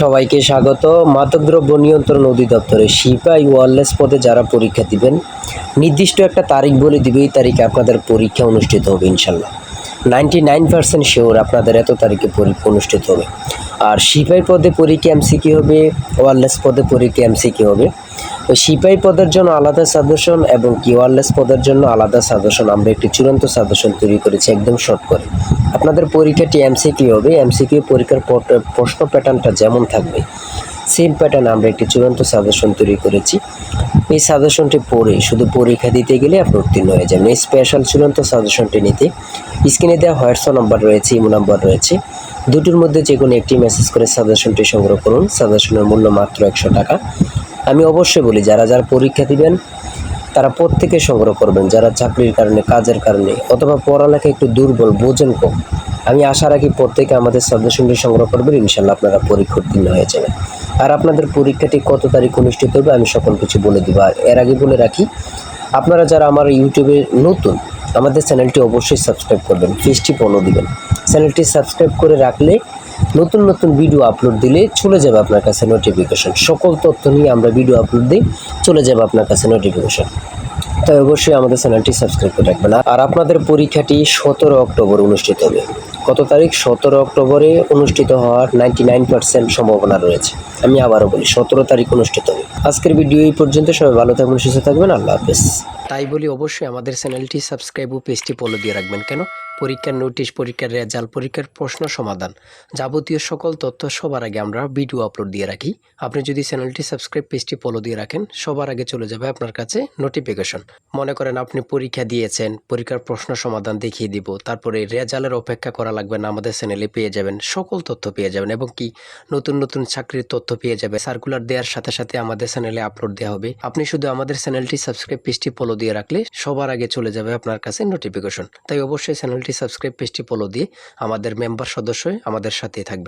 সবাইকে স্বাগত। মাদকদ্রব্য নিয়ন্ত্রণ অধিদপ্তরে সিপাই ওয়ারলেস পদে যারা পরীক্ষা দিবেন, নির্দিষ্ট একটা তারিখ বলে দিবে, এই তারিখে আপনাদের পরীক্ষা অনুষ্ঠিত হবে, ইনশাল্লাহ। নাইনটি নাইন পার্সেন্ট শিওর আপনাদের এত তারিখে পরীক্ষা অনুষ্ঠিত হবে। আর সিপাই পদে পরীক্ষা এমসিকি হবে, ওয়ারলেস পদে পরীক্ষা এমসিকি হবে। ওই সিপাই পদের জন্য আলাদা সাজেশন এবং কি ওয়ারলেস পদের জন্য আলাদা সাজেশন, আমরা একটি চূড়ান্ত সাজেশন তৈরি করেছি একদম শর্ট করে। আপনাদের পরীক্ষাটি এমসিকি হবে এমসিকি পরীক্ষার প্রশ্ন প্যাটার্নটা যেমন থাকবে সেম প্যাটার্ন আমরা একটি চূড়ান্ত সাজেশন তৈরি করেছি। এই সাজেশনটি পড়ে, শুধু পরীক্ষা দিতে গেলে আপনি উত্তীর্ণ হয়ে যাবেন এই স্পেশাল চূড়ান্ত সাজেশনটি নিতে। স্ক্রিনে দেওয়া হোয়াটসঅ্যাপ নাম্বার রয়েছে ইমো নাম্বার রয়েছে। দুটোর মধ্যে যে কোনো একটি মেসেজ করে সাজেশনটি সংগ্রহ করুন। সাজেশনের মূল্য মাত্র একশো টাকা। আমি অবশ্যই বলি, যারা যারা পরীক্ষা দিবেন, তারা প্রত্যেকে সংগ্রহ করবেন। যারা চাকরির কারণে, কাজের কারণে, অথবা পড়ালেখা একটু দুর্বল, বোঝেন কম। আমি আশা রাখি প্রত্যেকে আমাদের সাজেশনটি সংগ্রহ করবেন ইনশাল্লাহ আপনারা পরীক্ষা উত্তীর্ণ হয়ে যাবেন। আর আপনাদের পরীক্ষাটি কত তারিখ অনুষ্ঠিত হবে আমি সকল কিছু বলে দিব। আর এর আগে বলে রাখি, আপনারা যারা আমার ইউটিউবে নতুন, আমাদের চ্যানেলটি অবশ্যই সাবস্ক্রাইব করবেন পেজটি ফলো দিবেন। চ্যানেলটি সাবস্ক্রাইব করে রাখলে নতুন নতুন ভিডিও আপলোড দিলে চলে যাবে আপনার কাছে নোটিফিকেশন। সকল তথ্য নিয়ে আমরা ভিডিও আপলোড দিই, চলে যাবে আপনার কাছে নোটিফিকেশন। তাই অবশ্যই আমাদের চ্যানেলটি সাবস্ক্রাইব করে রাখবেন। আর আপনাদের পরীক্ষাটি সতেরো অক্টোবর অনুষ্ঠিত হবে। কত তারিখ সতেরো অক্টোবরে অনুষ্ঠিত হওয়ার নাইনটি নাইন পার্সেন্ট সম্ভাবনা রয়েছে। আমি আবারও বলি, সতেরো তারিখ অনুষ্ঠিত হবে। আজকের ভিডিও এই পর্যন্ত, সবাই ভালো থাকবেন, সুস্থ থাকবেন, আল্লাহ হাফেজ। তাই বলি অবশ্যই আমাদের চ্যানেলটি সাবস্ক্রাইব ও পেজটি ফলো দিয়ে রাখবেন। কেন? পরীক্ষার নোটিশ, পরীক্ষার রেজাল্ট, পরীক্ষার প্রশ্ন সমাধান যাবতীয় সকল তথ্য সবার আগে আমরা ভিডিও আপলোড দিয়ে রাখি। আপনি যদি চ্যানেলটি সাবস্ক্রাইব, পেজটি ফলো দিয়ে রাখেন, সবার আগে চলে যাবে আপনার কাছে নোটিফিকেশন। মনে করেন আপনি পরীক্ষা দিয়েছেন, পরীক্ষার প্রশ্ন সমাধান দেখিয়ে দিব, তারপরে রেজাল্টের অপেক্ষা করা লাগবে না, আমাদের চ্যানেলে পেয়ে যাবেন, সকল তথ্য পেয়ে যাবেন এবং কি নতুন নতুন চাকরির তথ্য পেয়ে যাবে সার্কুলার দেওয়ার সাথে সাথে আমাদের চ্যানেলে আপলোড দেওয়া হবে। আপনি শুধু আমাদের চ্যানেলটি সাবস্ক্রাইব পেজটি পলো দিয়ে রাখলে সবার আগে চলে যাবে আপনার কাছে নোটিফিকেশন তাই অবশ্যই চ্যানেলটি সাবস্ক্রাইব পেজটি পলো দিয়ে আমাদের মেম্বার সদস্য আমাদের সাথে থাকবেন।